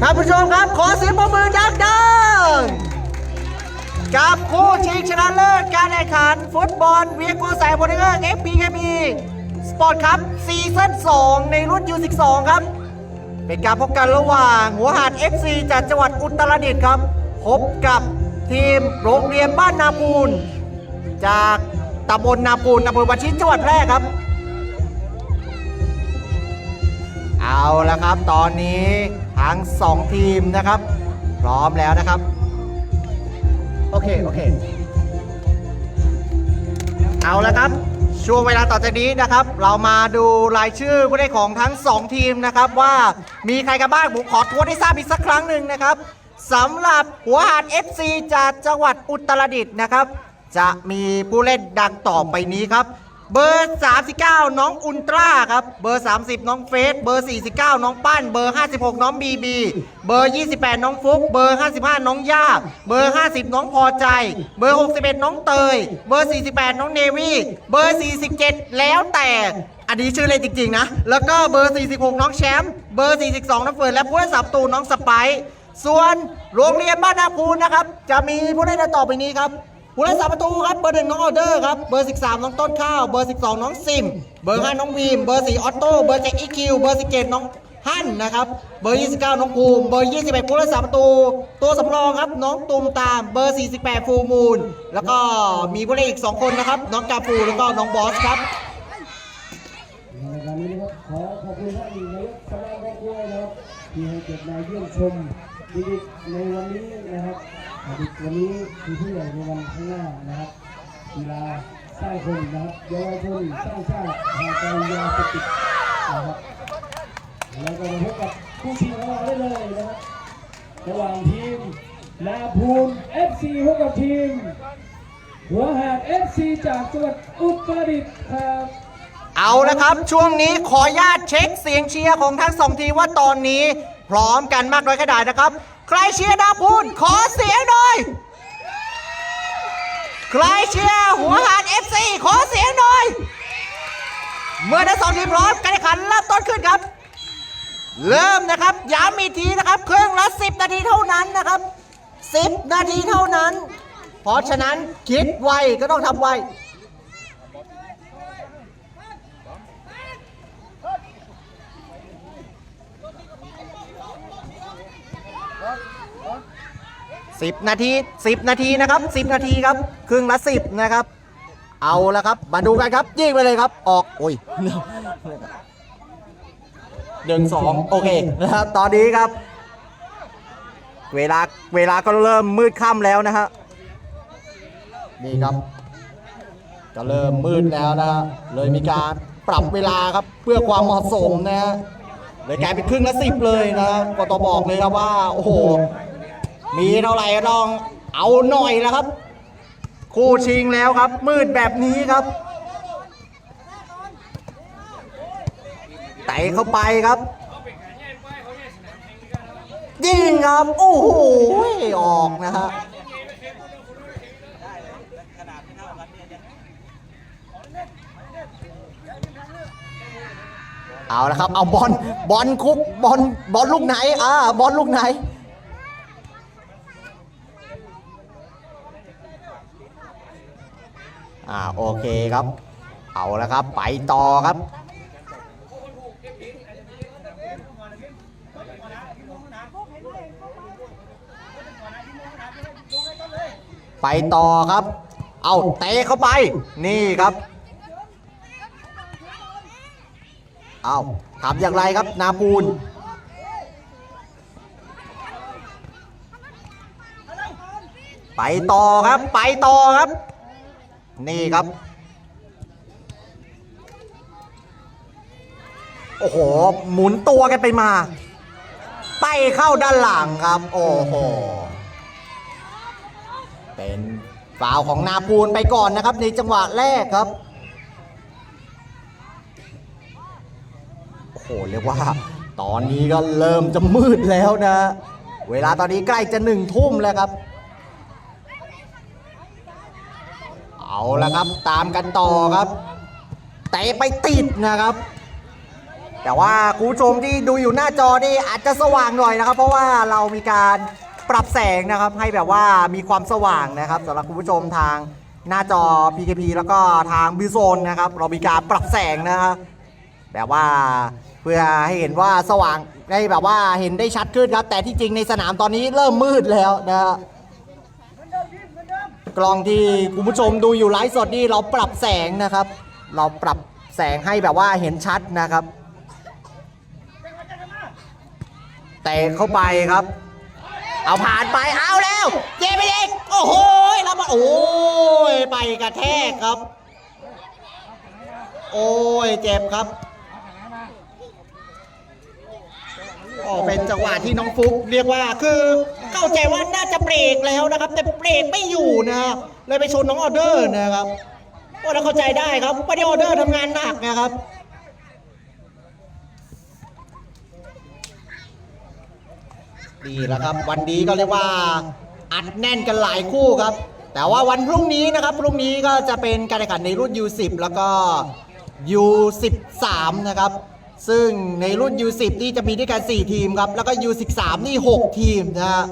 ท่านผู้ชมครับขอเสียงปรบมือดังๆกับคู่ชิงชนะเลิศการแข่งขันฟุตบอลเวียโกสายบอลเนอร์ FPKP สปอร์ตครับซีซั่น2 ในรุ่น U12 ครับ เป็นการพบกันระหว่างหัวหาด FC จากจังหวัดอุตรดิตถ์ครับ พบกับทีมโรงเรียนบ้านนาปูน จากตำบลนาปูนอำเภอวชินจังหวัดแพร่ครับ เอาละครับตอนนี้ ทั้งสองทีมนะครับ พร้อมแล้วนะครับ โอเค โอเค เอาละครับ ช่วงเวลาต่อจากนี้นะครับ เรามาดูรายชื่อผู้เล่นของทั้ง 2 ทีมนะครับว่ามีใครกันบ้างผมขอทวนให้ทราบอีกสักครั้งหนึ่งนะครับสำหรับหัวหาด FC จากจังหวัดอุตรดิตถ์นะครับ จะมีผู้เล่นดังต่อไปนี้ครับ เบอร์ 39 น้องอุลตร้าครับ เบอร์ 30 น้องเฟสเบอร์ 49 น้องปั้น เบอร์ 56 น้องบีบี เบอร์ 28 น้องฟุก เบอร์ 55 น้องย่า เบอร์ 50 น้องพอใจ เบอร์ 61 น้องเตย เบอร์ 48 น้องเนวี่ เบอร์ 47 แล้วแต่อันนี้ชื่อเล่นจริงๆนะ แล้วก็เบอร์ 46 น้องแชมป์ เบอร์ 42 น้องเฟิร์นและผู้เล่นสับตูน้องสไปส่วนโรงเรียนบ้านนาคูนนะครับ จะมีผู้เล่นดังต่อไปนี้ครับ ผู้เล่นสามประตูครับเบอร์หนึ่งน้องออเดอร์ครับเบอร์13น้องต้นข้าวเบอร์12น้องซิม เบอร์5น้องวีมเบอร์4ออโต้เบอร์7อีคิวเบอร์17น้องฮั่นนะครับเบอร์ 29 น้องภูมิเบอร์ 21ผู้เล่นสามประตู ตัวสำรองครับน้องตูมตามเบอร์ 48 ฟูมูล แล้วก็มีผู้เล่นอีก 2 คนนะครับ น้องกาฟูแล้วก็น้องบอสครับการนี้นะครับขอขอบคุณท่านนายกสมาคมด้วยนะครับที่ให้เกียรติมาเยี่ยมชมดิกในวันนี้นะครับ วันนี้คือผู้ใหญ่ในวันข้างหน้านะครับกีฬาสร้างคนนะครับเยาวชนสร้างชาติหางไกยาเสพติดนะครับแล้วก็มาพบกับผู้ชิงของเราได้เลยนะครับระหว่างทีมนาพูน FC พบกับทีม หัวหาด FC จากจังหวัดอุตรดิตถ์ครับ เอาละครับ ช่วงนี้ขอญาตเช็คเสียงเชียร์ของทั้งสองทีมว่าตอนนี้ พร้อมกันมากน้อยแค่ไหนนะครับ ใครเชียร์ดาวพูนขอเสียงหน่อย ใครเชียร์หัวหาด FC ขอเสียงหน่อย เมื่อทั้งสองทีมพร้อมการแข่งขันเริ่มต้นขึ้นครับ เริ่มนะครับย้ำอีกทีนะครับเครื่องละ10 นาทีเท่านั้นนะครับ 10 นาทีเท่านั้น เพราะฉะนั้นคิดไวก็ต้องทำไว สิบนาทีสิบนาทีนะครับสิบนาทีครับครึ่งละสิบนะครับ เอาละครับมาดูกันครับยิงไปเลยครับ ออกโอ้ยหนึ่งสองโอเคนะครับตอนนี้ครับ เวลาเวลาก็เริ่มมืดค่ำแล้วนะฮะนี่ครับก็เริ่มมืดแล้วนะฮะเลยมีการปรับเวลาครับเพื่อความเหมาะสมนะฮะเลยกลายเป็นครึ่งละสิบเลยนะก็ต้องบอกเลยครับว่า โอ้โห มีเท่าไหร่ก็ต้องเอาหน่อยแล้วครับ คู่ชิงแล้วครับ มืดแบบนี้ครับไต่เข้าไปครับยิงครับ โอ้โหออกนะฮะเอาละครับ เอาบอลบอลคุกบอลบอลลูกไหนอ่าบอลลูกไหน อ่าโอเคครับ เอาละครับ ไปต่อครับ ไปต่อครับ เอาเตะเข้าไป นี่ครับ เอาทำอย่างไรครับนาปูนไปต่อครับ ไปต่อครับ นี่ครับ โอ้โห หมุนตัวกันไปมา ไปเข้าด้านหลังครับ โอ้โห เป็นฟาวของนาปูนไปก่อนนะครับ ในจังหวะแรกครับโอ้โหเรียกว่า ตอนนี้ก็เริ่มจะมืดแล้วนะ เวลาตอนนี้ใกล้จะหนึ่งทุ่มแล้วครับ เอาละครับตามกันต่อครับเตะไปติดนะครับ แต่ว่าคุณผู้ชมที่ดูอยู่หน้าจอนี่อาจจะสว่างหน่อยนะครับ เพราะว่าเรามีการปรับแสงนะครับ ให้แบบว่ามีความสว่างนะครับสำหรับคุณผู้ชมทางหน้าจอ PKP แล้วก็ทางบิโซนนะครับ เรามีการปรับแสงนะครับแบบว่าเพื่อให้เห็นว่าสว่างได้แบบว่าเห็นได้ชัดขึ้นครับ แต่ที่จริงในสนามตอนนี้เริ่มมืดแล้วนะฮะ กล้องที่คุณผู้ชมดูอยู่ไลฟ์สดนี่เราปรับแสงนะครับ เราปรับแสงให้แบบว่าเห็นชัดนะครับเตะเข้าไปครับ เอาผ่านไปเอาแล้วเจไปเองโอ้โหแล้วมาโอ้ยไปกระแทกครับ โอ้ยเจ็บครับ ก็เป็นจังหวะที่น้องฟุกเรียกว่าคือเข้าใจว่าน่าจะเบรกแล้วนะครับ แต่เบรกไม่อยู่นะเลยไปชนน้องออเดอร์นะครับโอ้เราเข้าใจได้ครับไม่ได้ออเดอร์ทำงานหนักนะครับนี่แหละครับวันนี้ก็เรียกว่าอัดแน่นกันหลายคู่ครับ แต่ว่าวันพรุ่งนี้นะครับพรุ่งนี้ก็จะเป็นการแข่งขันในรุ่น U10 แล้วก็ U13 นะครับ ซึ่งในรุ่น U10 นี่จะมีด้วยกัน 4 ทีมครับ แล้วก็ U13 นี่ 6 ทีมนะฮะ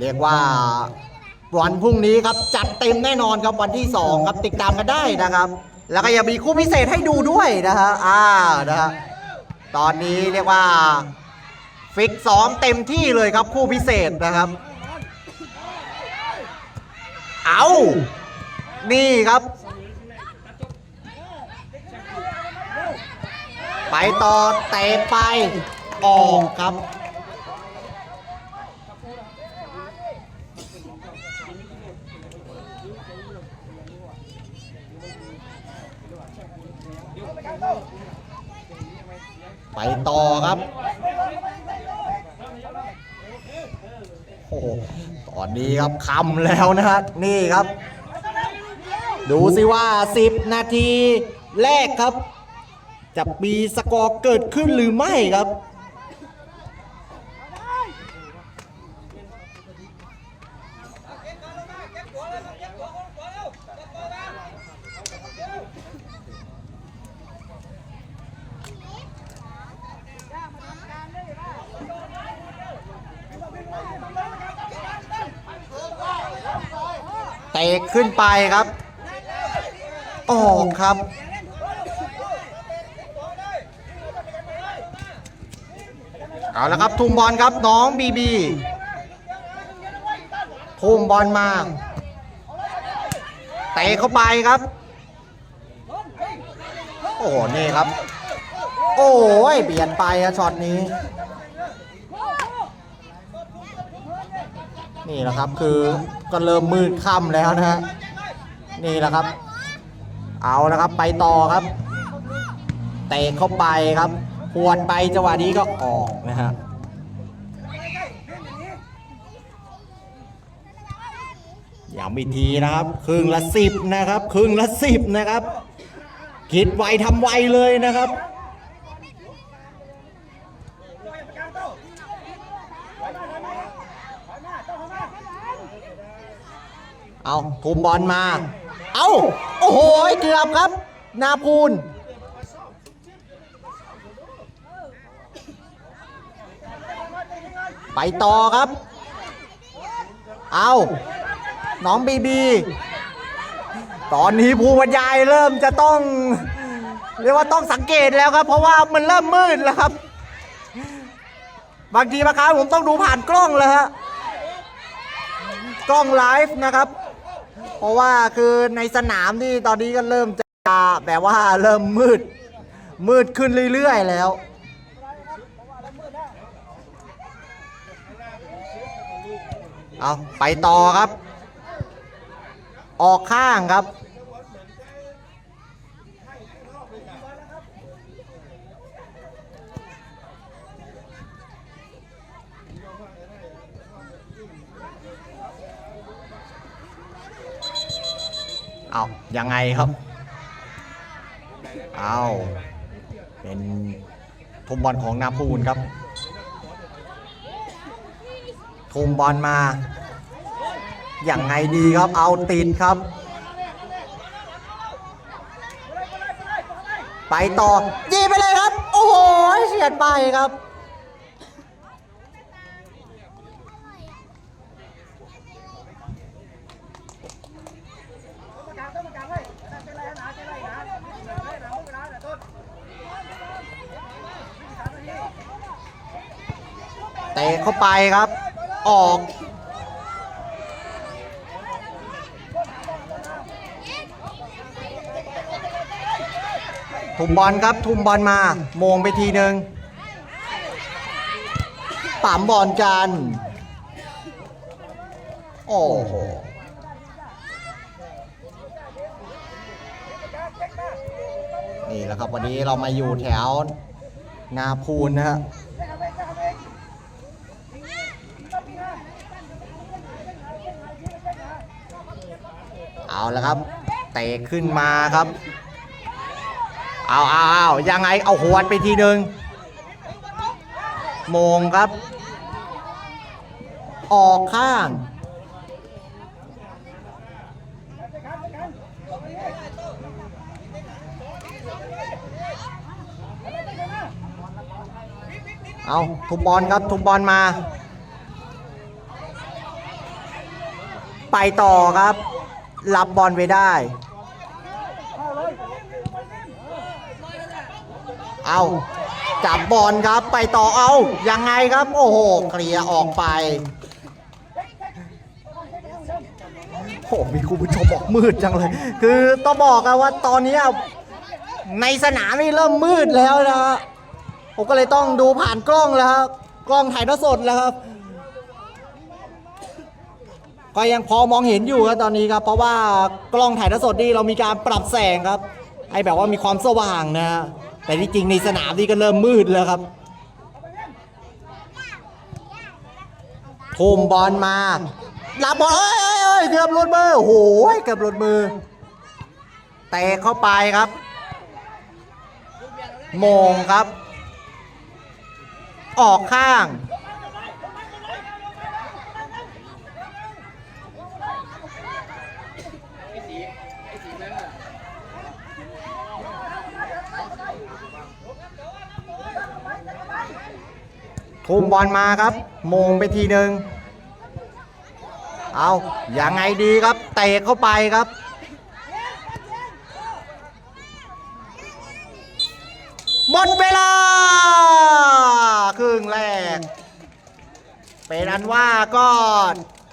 เรียกว่าวันพรุ่งนี้ครับจัดเต็มแน่นอนครับวันที่ 2 ครับติดตามกันได้นะครับ แล้วก็ยังมีคู่พิเศษให้ดูด้วยนะฮะอ่านะฮะตอนนี้เรียกว่า ฟิกซ้อมเต็มที่เลยครับคู่พิเศษนะครับ เอานี่ครับ ไปต่อเตะไปออกครับ ไปต่อครับโอ้โหตอนนี้ครับคำแล้วนะฮะนี่ครับ ดูสิว่า 10 นาทีแรกครับ จะมีสกอร์เกิดขึ้นหรือไม่ครับเตะขึ้นไปครับ ออกครับ เอาละครับทุ่มบอลครับน้องบีบีทุ่มบอลมาเตะเข้าไปครับ โอ้โหนี่ครับ โอ้ยเปลี่ยนไปอะช็อตนี้นี่แหละครับคือก็เริ่มมืดค่ำแล้วนะฮะนี่แหละครับ เอาละครับไปต่อครับเตะเข้าไปครับ หวดไปจังหวะนี้ก็ออกนะฮะย้ำอีกทีนะครับครึ่งละสิบนะครับครึ่งละสิบนะครับ คิดไวทำไวเลยนะครับเอาทุมบอลมา เอาโอ้โห เกือบครับ นาพูน ไปต่อครับ เอาน้องบีบี ตอนนี้ภูบรรยายเริ่มจะต้อง เรียกว่าต้องสังเกตแล้วครับ เพราะว่ามันเริ่มมืดแล้วครับ บางทีบางครั้งผมต้องดูผ่านกล้องเลยฮะกล้องไลฟ์นะครับ เพราะว่าคือในสนามนี่ตอนนี้ก็เริ่มจะแบบว่าเริ่มมืด มืดขึ้นเรื่อยๆแล้ว เอาไปต่อครับ ออกข้างครับ เอายังไงครับ เอาเป็นทุมบอลของนาพูนครับ ทุมบอลมา อย่างไงดีครับ เอาติดครับ ไปต่อยิงไปเลยครับ โอ้โหเฉียดไปครับเตะเข้าไปครับ ออก ทุ่มบอลครับ ทุ่มบอลมา โมงไปทีหนึ่งปั๊มบอลกัน โอ้โหนี่แหละครับวันนี้เรามาอยู่แถวนาพูนนะฮะ เอาละครับเตะขึ้นมาครับเอาเอาเอายังไงเอาหัวไปทีหนึ่งโมงครับ ออกข้างเอาทุบบอลครับทุบบอลมา ไปต่อครับ รับบอลไปได้ เอาจับบอลครับไปต่อเอายังไงครับ โอ้โหเคลียร์ออกไปโอ้มีคุณผู้ชมบอกมืดจังเลย คือต้องบอกกันว่าตอนนี้ในสนามนี่เริ่มมืดแล้วนะฮะผมก็เลยต้องดูผ่านกล้องแล้วครับกล้องถ่ายทอดสดแล้วครับ ก็ยังพอมองเห็นอยู่ครับตอนนี้ครับ เพราะว่ากล้องถ่ายทอดสดนี่เรามีการปรับแสงครับ ให้แบบว่ามีความสว่างนะฮะแต่ที่จริงในสนามนี่ก็เริ่มมืดแล้วครับโทุ่มบอลมารับบอลเอ้ยเอ้ยเอ้ยเกือบหลุดมือโอ้โหเกือบหลุดมือเตะเข้าไปครับโมงครับ ออกข้าง ทุ่มบอลมาครับมงไปทีหนึ่งเอาอย่างไงดีครับเตะเข้าไปครับ หมดเวลา ครึ่งแรก เป็นอันว่าก็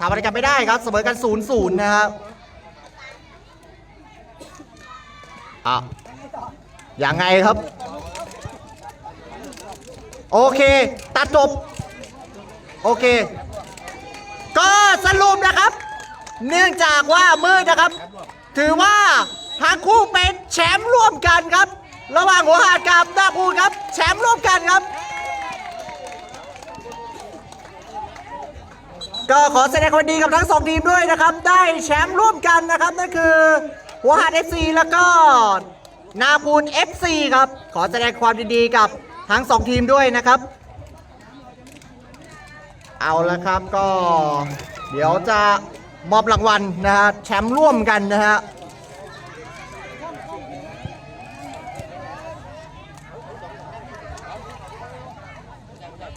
ทำอะไรกันไม่ได้ครับ เสมอกัน0ูนย์ศูนย์นะครับอะยังไงครับ โอเค ตัดจบ โอเค ก็สรุปนะครับ เนื่องจากว่ามืดนะครับ ถือว่าทั้งคู่เป็นแชมป์ร่วมกันครับ ระหว่างหัวหาดกับนาคูครับ แชมป์ร่วมกันครับ ก็ขอแสดงความดีกับทั้งสองทีมด้วยนะครับ ได้แชมป์ร่วมกันนะครับนั่นคือหัวหาด FC แล้วก็นาคูน FC ครับ ขอแสดงความดีกับ ทั้งสองทีมด้วยนะครับ เอาละครับก็เดี๋ยวจะมอบรางวัลนะฮะแชมป์ร่วมกันนะฮะ